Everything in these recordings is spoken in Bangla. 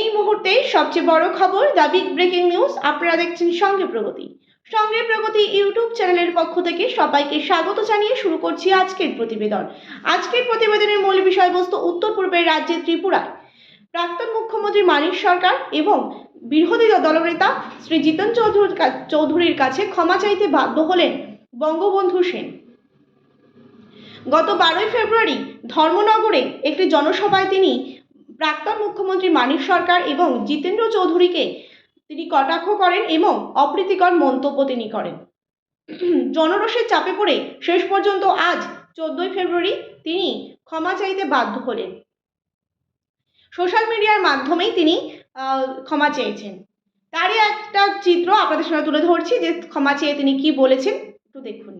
এই মুহূর্তে সবচেয়ে বড় খবর, দ্য বিগ ব্রেকিং নিউজ, আপনারা দেখছেন সঙ্গে প্রগতি। সঙ্গে প্রগতি ইউটিউব চ্যানেলের পক্ষ থেকে সবাইকে স্বাগত জানিয়ে শুরু করছি আজকের প্রতিবেদন। আজকের প্রতিবেদনের মূল বিষয়বস্তু উত্তর পূর্বের রাজ্যের ত্রিপুরায় প্রাক্তন মুখ্যমন্ত্রী মানিক সরকার এবং বিরোধী দলনেতা শ্রী জিতন চৌধুরীর চৌধুরীর কাছে ক্ষমা চাইতে বাধ্য হলেন বঙ্গবন্ধু সেন। গত বারোই ফেব্রুয়ারি ধর্মনগরে একটি জনসভায় তিনি প্রাক্তন মুখ্যমন্ত্রী মানিক সরকার এবং জিতেন্দ্র চৌধুরীকে তিনি কটাক্ষ করেন এবং অপ্রীতিকর মন্তব্য তিনি করেন। জনরোষের চাপে পড়ে শেষ পর্যন্ত আজ চোদ্দই ফেব্রুয়ারি তিনি ক্ষমা চাইতে বাধ্য হলেন। সোশ্যাল মিডিয়ার মাধ্যমেই তিনি ক্ষমা চেয়েছেন। তারই একটা চিত্র আপনাদের সামনে তুলে ধরছি যে ক্ষমা চেয়ে তিনি কি বলেছেন, একটু দেখুন।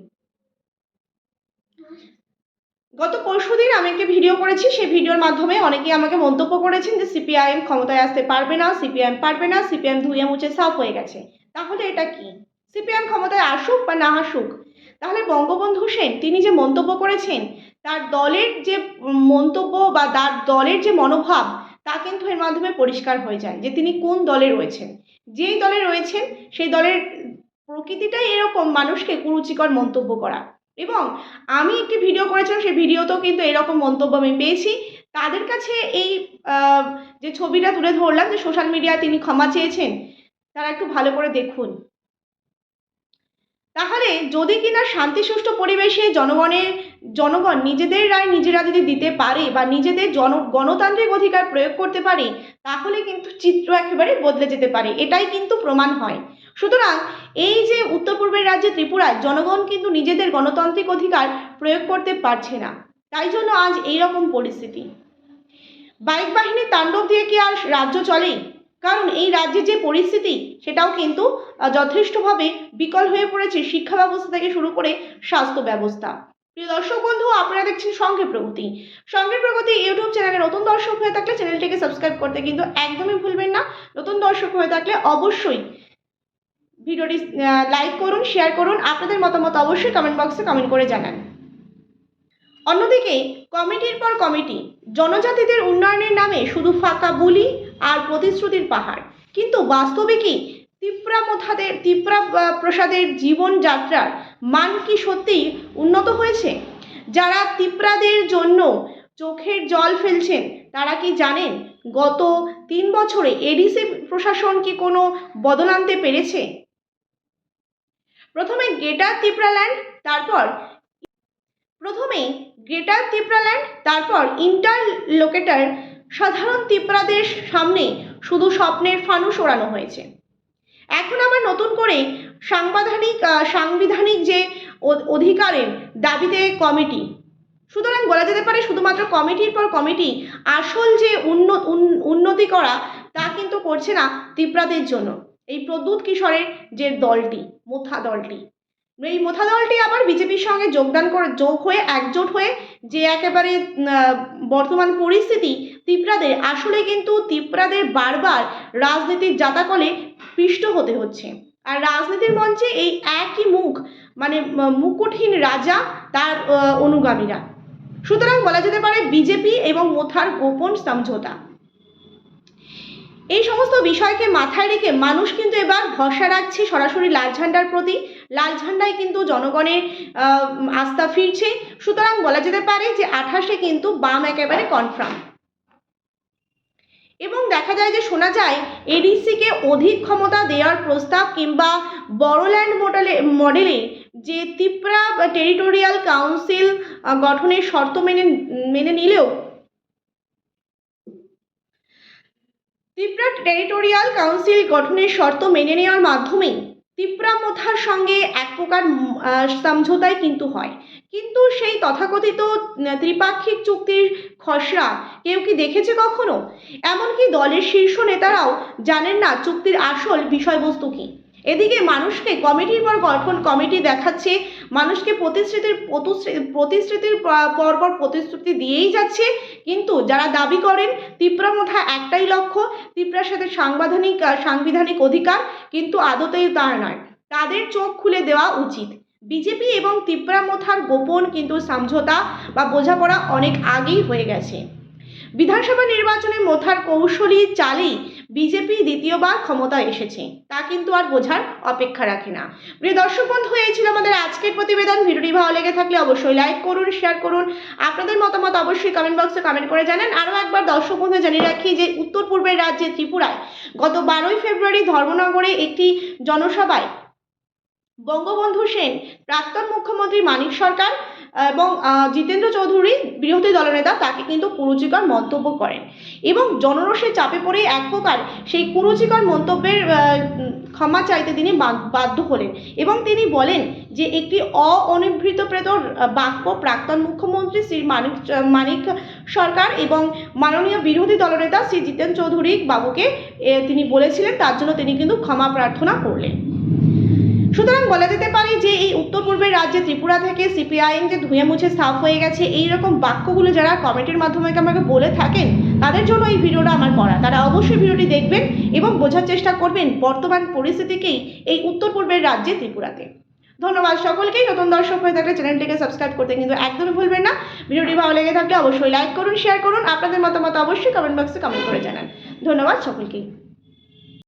গত পরশুদিন আমি একটি ভিডিও করেছি, সেই ভিডিওর মাধ্যমে অনেকেই আমাকে মন্তব্য করেছেন যে সিপিআইএম ক্ষমতায় আসতে পারবে না সিপিআইএম পারবে না সিপিআইএম ধুয়ে মুছে সাফ হয়ে গেছে। তাহলে এটা কি? সিপিআইএম ক্ষমতায় আসুক বা না আসুক, তাহলে বঙ্গবন্ধু সেন তিনি যে মন্তব্য করেছেন, তার দলের যে মন্তব্য বা তার দলের যে মনোভাব, তা কিন্তু এর মাধ্যমে পরিষ্কার হয়ে যায় যে তিনি কোন দলে রয়েছেন। যেই দলে রয়েছেন, সেই দলের প্রকৃতিটাই এরকম মানুষকে কুরুচিকর মন্তব্য করা। এবং আমি একটি ভিডিও করেছিলাম, সেই ভিডিওতেও কিন্তু এরকম মন্তব্য আমি পেয়েছি। তাদের কাছে এই যে ছবিটা তুলে ধরলাম যে সোশ্যাল মিডিয়ায় তিনি ক্ষমা চেয়েছেন, তারা একটু ভালো করে দেখুন। তাহলে যদি কিনা শান্তি সুষ্ঠু পরিবেশে জনগণের, জনগণ নিজেদের রায় নিজেরা যদি দিতে পারে বা নিজেদের জন, গণতান্ত্রিক অধিকার প্রয়োগ করতে পারে, তাহলে কিন্তু চিত্র একেবারে বদলে যেতে পারে। এটাই কিন্তু প্রমাণ হয়। সুতরাং এই যে উত্তর পূর্বের রাজ্যে ত্রিপুরায় জনগণ কিন্তু নিজেদের গণতান্ত্রিক অধিকার প্রয়োগ করতে পারছে না। তাই জন্য আজ এই রকম পরিস্থিতি। বাইক বাহিনীর তাণ্ডব দিয়ে কি আর রাজ্য চলে কারণ এই রাজ্যে যে পরিস্থিতি, সেটাও কিন্তু যথেষ্টভাবে বিকল হয়ে পড়েছে শিক্ষা ব্যবস্থা থেকে শুরু করে স্বাস্থ্য ব্যবস্থা। প্রিয় দর্শক বন্ধু, আপনারা দেখছেন সঙ্গে প্রগতি। সঙ্গে প্রগতি ইউটিউব চ্যানেলে নতুন দর্শক হয়ে থাকলে চ্যানেলটিকে সাবস্ক্রাইব করতে কিন্তু একদমই ভুলবেন না। নতুন দর্শক হয়ে থাকলে অবশ্যই ভিডিওটি লাইক করুন, শেয়ার করুন, আপনাদের মতামত অবশ্যই কমেন্ট বক্সে কমেন্ট করে জানান। অন্যদিকে, কমিটির পর কমিটি, জনজাতিদের উন্নয়নের নামে শুধু ফাঁকা বুলি আর প্রতিশ্রুতির পাহাড়। কিন্তু বাস্তবে কি তিপ্রা তিপ্রা প্রসাদের জীবনযাত্রার মান কি সত্যিই উন্নত হয়েছে? যারা তিপ্রাদের জন্য চোখের জল ফেলছেন, তারা কি জানেন গত তিন বছরে এডিসি প্রশাসন কি কোনো বদল আনতে পেরেছে? প্রথমে গ্রেটার তিপ্রাল্যান্ড, তারপর প্রথমে গ্রেটার তিপ্রাল্যান্ড, তারপর ইন্টারলোকেটার সাধারণ তিপ্রাদের সামনে শুধু স্বপ্নের ফানুস ওড়ানো হয়েছে। এখন আবার নতুন করে সাংবিধানিক সাংবিধানিক যে অধিকারের দাবিতে কমিটি, সুতরাং বলা যেতে পারে শুধুমাত্র কমিটির পর কমিটি আসল যে উন্ন উন্নতি করা, তা কিন্তু করছে না তিপ্রাদের জন্য। এই প্রদ্যুৎ কিশোরের যে দলটি, মোথা দলটি এই মোথা দলটি আবার বিজেপির সঙ্গে যোগদান করে, যোগ হয়ে একজোট হয়ে যে একেবারে বর্তমান পরিস্থিতি তিপ্রাদের, আসলে কিন্তু তিপ্রাদের বারবার রাজনীতির জাতাকলে পিষ্ট হতে হচ্ছে। আর রাজনীতির মঞ্চে এই একই মুখ মানে মুকুটহীন রাজা তার অনুগামীরা। সুতরাং বলা যেতে পারে বিজেপি এবং মোথার গোপন সমঝোতা। এই সমস্ত বিষয়কে মাথায় রেখে মানুষ কিন্তু এবার ভরসা রাখছে সরাসরি লাল ঝান্ডার প্রতি। লাল ঝান্ডায় কিন্তু জনগণের আস্থা ফিরছে। সুতরাং বলা যেতে পারে যে আঠাশে কিন্তু বাম একেবারে কনফার্ম এবং দেখা যায় যে শোনা যায়, এডিসিকে অধিক ক্ষমতা দেওয়ার প্রস্তাব কিংবা বড়োল্যান্ড মডেলে মডেলে যে তিপ্রা টেরিটোরিয়াল কাউন্সিল গঠনের শর্ত মেনে মেনে নিলেও ত্রিপুরা টেরিটোরিয়াল কাউন্সিল গঠনের শর্ত মেনে নেওয়ার মাধ্যমেই ত্রিপুরা মোথার সঙ্গে এক প্রকার সমঝোতাই কিন্তু হয়। কিন্তু সেই তথাকথিত ত্রিপাক্ষিক চুক্তির খসড়া কেউ কি দেখেছে কখনো? এমনকি দলের শীর্ষ নেতারাও জানেন না চুক্তির আসল বিষয়বস্তু কী। এদিকে মানুষকে কমিটির পর গঠন কমিটি দেখাচ্ছে, মানুষকে প্রতিশ্রুতির প্রতিশ্রুতির পর পর পর প্রতিশ্রুতি দিয়েই যাচ্ছে। কিন্তু যারা দাবি করেন তীব্র মোথা একটাই লক্ষ্য তীব্রার সাথে সাংবিধানিক সাংবিধানিক অধিকার, কিন্তু আদতেই তা নয়। তাদের চোখ খুলে দেওয়া উচিত। বিজেপি এবং তিপ্রা মোথার গোপন কিন্তু সমঝোতা বা বোঝাপড়া অনেক আগেই হয়ে গেছে। বিধানসভা নির্বাচনে মোথার কৌশলী চালেই বিজেপি দ্বিতীয়বার ক্ষমতায় এসেছে। তা কিন্তু আর বোঝার অপেক্ষা রাখে না। প্রিয় দর্শক বন্ধু, এই ছিল আমাদের আজকের প্রতিবেদন। ভিডিওটি ভালো লেগে থাকলে অবশ্যই লাইক করুন শেয়ার করুন। আপনাদের মতামত অবশ্যই কমেন্ট বক্সে কমেন্ট করে জানান। আরও একবার দর্শক বন্ধু, জানিয়ে রাখি যে উত্তর পূর্বের রাজ্যে ত্রিপুরায় গত বারোই ফেব্রুয়ারি ধর্মনগরে একটি জনসভায় বঙ্গবন্ধু সেন, প্রাক্তন মুখ্যমন্ত্রী মানিক সরকার, এবং জিতেন্দ্র চৌধুরী বিরোধী দলনেতা, তাকে কিন্তু কুরুচিকর মন্তব্য করেন। এবং জনরসের চাপে পড়ে এক প্রকার সেই কুরুচিকর মন্তব্যের ক্ষমা চাইতে তিনি বাধ্য হলেন। এবং তিনি বলেন যে, একটি অনিভৃত প্রেতর বাক্য প্রাক্তন মুখ্যমন্ত্রী শ্রী মানিক মানিক সরকার এবং মাননীয় বিরোধী দলনেতা শ্রী জিতেন চৌধুরী বাবুকে তিনি বলেছিলেন, তার জন্য তিনি কিন্তু ক্ষমা প্রার্থনা করলেন। সুতরাং বলা যেতে পারে যে এই উত্তর পূর্বের রাজ্যে ত্রিপুরা থেকে সিপিআইএম যে ধুয়ে মুছে সাফ হয়ে গেছে, এই রকম বাক্যগুলো যারা কমেন্টের মাধ্যমে আমাকে বলে থাকেন, তাদের জন্য এই ভিডিওটা আমার করা। তারা অবশ্যই ভিডিওটি দেখবেন এবং বোঝার চেষ্টা করবেন বর্তমান পরিস্থিতিকেই এই উত্তর পূর্বের রাজ্যে ত্রিপুরাতে। ধন্যবাদ সকলকেই নতুন দর্শক হয়ে থাকলে চ্যানেলটিকে সাবস্ক্রাইব করতে কিন্তু একদমই ভুলবেন না। ভিডিওটি ভালো লেগে থাকলে অবশ্যই লাইক করুন শেয়ার করুন, আপনাদের মতামত অবশ্যই কমেন্ট বক্সে কমেন্ট করে জানান। ধন্যবাদ সকলকেই